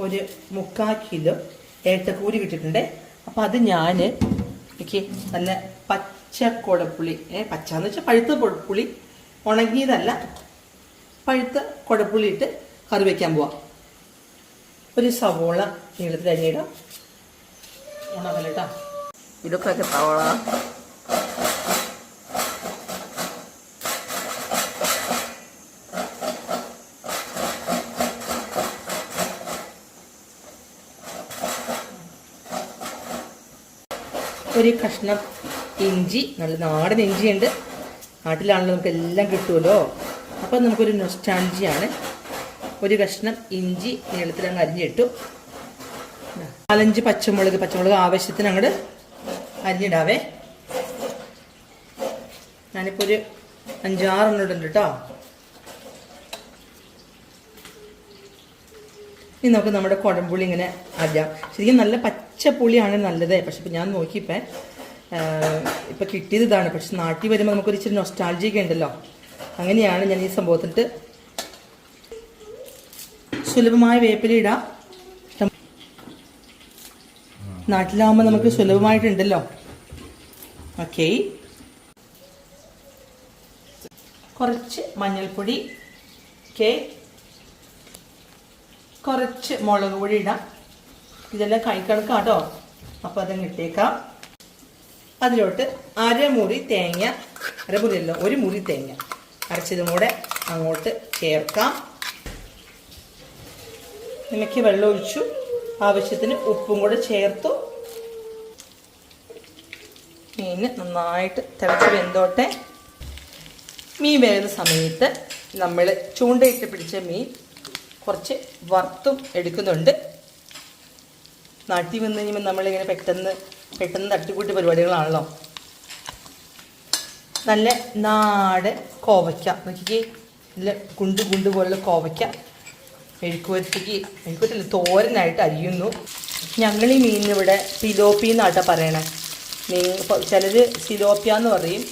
ഒരു മുക്കാൽ കിലോ ഏട്ടക്കൂരി കിട്ടിയിട്ടുണ്ട് അപ്പം അത് ഞാൻ എനിക്ക് നല്ല പച്ച കുടപ്പുളി ഏ പച്ച എന്ന് വെച്ചാൽ പഴുത്ത പുളി ഉണങ്ങിയതല്ല പഴുത്ത കുടപ്പുളി ഇട്ട് കറി വയ്ക്കാൻ പോവാം. ഒരു സവോള നീളത്തിൽ അരിയിടാം ഉണങ്ങലിട്ടാ ഇതൊക്കെ സവോള ഒരു കഷ്ണം ഇഞ്ചി നല്ല നാടൻ ഇഞ്ചിയുണ്ട്. നാട്ടിലാണല്ലോ നമുക്ക് എല്ലാം കിട്ടുമല്ലോ. അപ്പം നമുക്കൊരു നൊസ്റ്റാഞ്ചിയാണ് ഒരു കഷ്ണം ഇഞ്ചി നീളത്തിൽ അങ്ങ് അരിഞ്ഞിട്ടു. നാലഞ്ച് പച്ചമുളക് പച്ചമുളക് ആവശ്യത്തിന് അങ്ങോട്ട് അരിഞ്ഞിടാവേ. ഞാനിപ്പോൾ ഒരു അഞ്ചാറെണ്ണം ഇടുന്നുണ്ട് കേട്ടോ ഇനി നമുക്ക് നമ്മുടെ കുടംപുളി ഇങ്ങനെ അറിയാം ശരിക്കും നല്ല പച്ച പുളിയാണ് നല്ലത്. പക്ഷെ ഇപ്പം ഞാൻ നോക്കിയപ്പോൾ ഇപ്പം കിട്ടിയത് ഇതാണ് പക്ഷെ നാട്ടിൽ വരുമ്പോൾ നമുക്കൊരു ഇച്ചിരി നൊസ്റ്റാൾജിയൊക്കെ ഉണ്ടല്ലോ. അങ്ങനെയാണ് ഞാൻ ഈ സംഭവത്തിട്ട് സുലഭമായ വേപ്പില ഇടാം. നാട്ടിലാവുമ്പോൾ നമുക്ക് സുലഭമായിട്ടുണ്ടല്ലോ. ഓക്കെ. കുറച്ച് മഞ്ഞൾപ്പൊടി. ഓക്കെ. കുറച്ച് മുളക് പൊടി ഇടാം. ഇതെല്ലാം കൈക്കണക്കാട്ടോ അപ്പോൾ അതങ്ങ് ഇട്ടേക്കാം. അതിലോട്ട് അരമുറി തേങ്ങ അരമുറി അല്ല ഒരു മുറി തേങ്ങ അരച്ചതും കൂടെ അങ്ങോട്ട് ചേർക്കാം. നിനക്ക് വെള്ളം ഒഴിച്ചു. ആവശ്യത്തിന് ഉപ്പും കൂടെ ചേർത്തു. മീൻ നന്നായിട്ട് തിളച്ച് വെന്തോട്ടെ. മീൻ വേകുന്ന സമയത്ത് നമ്മൾ ചൂണ്ടയിട്ട് പിടിച്ച മീൻ കുറച്ച് വറുത്തും എടുക്കുന്നുണ്ട്. നാട്ടിൽ വന്നു കഴിയുമ്പോൾ നമ്മളിങ്ങനെ പെട്ടെന്ന് പെട്ടെന്ന് തട്ടിക്കൂട്ടി പരിപാടികളാണല്ലോ. നല്ല നാടൻ കോവയ്ക്ക. നോക്കിക്കേ നല്ല കുണ്ട് കുണ്ട് പോലുള്ള കോവയ്ക്ക. മെഴുക്കുവരത്തിക്ക് മെഴുക്കുവരത്തില്ല തോരനായിട്ട് അരിയുന്നു. ഞങ്ങൾ ഈ മീനിവിടെ സിലോപ്പി എന്നാട്ടാ പറയണേ. മീൻ ചിലർ സിലോപ്പിയ എന്ന് പറയും.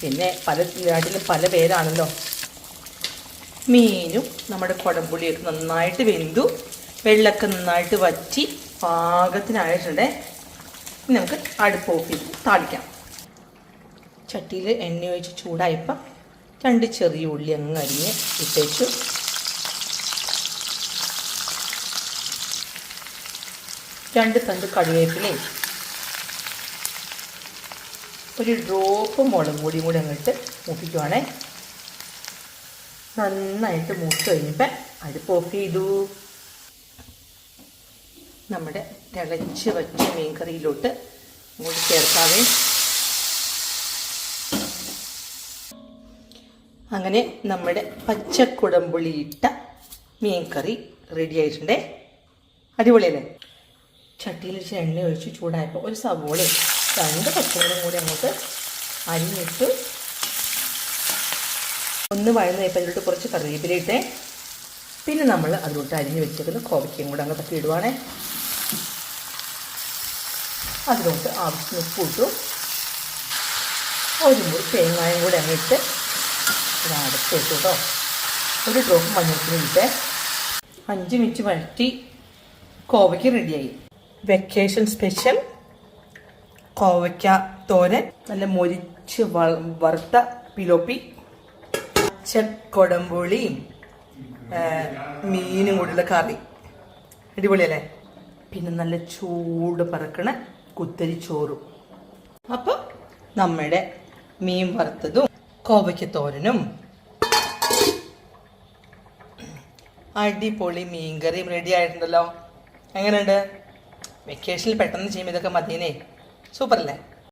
പിന്നെ പല നാട്ടിലും പല പേരാണല്ലോ. മീനും നമ്മുടെ കുടംപുളിയൊക്കെ നന്നായിട്ട് വെന്തു. വെള്ളമൊക്കെ നന്നായിട്ട് വറ്റി പാകത്തിനായിട്ടുണ്ട്. നമുക്ക് അടുപ്പ് ഓഫ് ചെയ്ത് താളിക്കാം. ചട്ടിയിൽ എണ്ണ ഒഴിച്ച് ചൂടായപ്പം രണ്ട് ചെറിയ ഉള്ളി അങ്ങ് അരിഞ്ഞ് ഇട്ടേച്ചു. രണ്ട് തണ്ട് കറിവേപ്പിലയും ഒരു ഡ്രോപ്പ് മുളക് പൊടിയും കൂടി അങ്ങോട്ട് മൂപ്പിക്കുവാണേ. നന്നായിട്ട് മൂത്ത് കഴിഞ്ഞപ്പോൾ അടുപ്പ് ഓഫ് ചെയ്തു. നമ്മുടെ തിളച്ച് വച്ച മീൻ കറിയിലോട്ട് മൂടി ചേർക്കാവേ. അങ്ങനെ നമ്മുടെ പച്ചക്കുടമ്പുളി ഇട്ട മീൻ കറി റെഡി ആയിട്ടുണ്ടേ. അടിപൊളിയല്ലേ? ചട്ടിയിൽ വെച്ച് എണ്ണ ഒഴിച്ച് ചൂടായപ്പോൾ ഒരു സവോളയും രണ്ട് പച്ചമുളകും കൂടി അങ്ങോട്ട് അരിഞ്ഞിട്ട് ഒന്ന് വഴന്ന് കഴിയുമ്പോൾ കുറച്ച് കറിവേപ്പില ഇട്ടേ. പിന്നെ നമ്മൾ അതിലോട്ട് അരിഞ്ഞ് വെച്ചിരിക്കുന്ന കോവയ്ക്കയും കൂടെ അങ്ങ് തട്ടി ഇടുവാണേ. അതിലോട്ട് ആവശ്യത്തിന് ഉപ്പ് ഒരു മുറി തേങ്ങായും കൂടെ അങ്ങ് ഇട്ട് വെച്ചു കേട്ടോ. ഒരു ഡ്രോപ്പ് മഞ്ഞൾപ്പൊടി ഇട്ടേ. അഞ്ച് മിനിറ്റ് വഴറ്റി കോവയ്ക്ക് റെഡിയായി. Vacation special. കോവയ്ക്ക തോരൻ. നല്ല മൊരിച്ച് വറുത്ത പിലോപ്പി. പച്ചക്കൊടമ്പുളിയും കൊടമ്പുളിയും മീനും കൂടിയുള്ള കറി. അടിപൊളിയല്ലേ? പിന്നെ നല്ല ചൂട് പറക്കണ കുത്തരി ചോറും അപ്പോൾ നമ്മുടെ മീൻ വറുത്തതും കോവയ്ക്ക് തോരനും. അടിപൊളി മീൻകറിയും റെഡി ആയിട്ടുണ്ടല്ലോ. എങ്ങനെയുണ്ട്? വെക്കേഷനിൽ പെട്ടെന്ന് ചെയ്യുമ്പോൾ ഇതൊക്കെ മതിയനേ. സൂപ്പർ അല്ലേ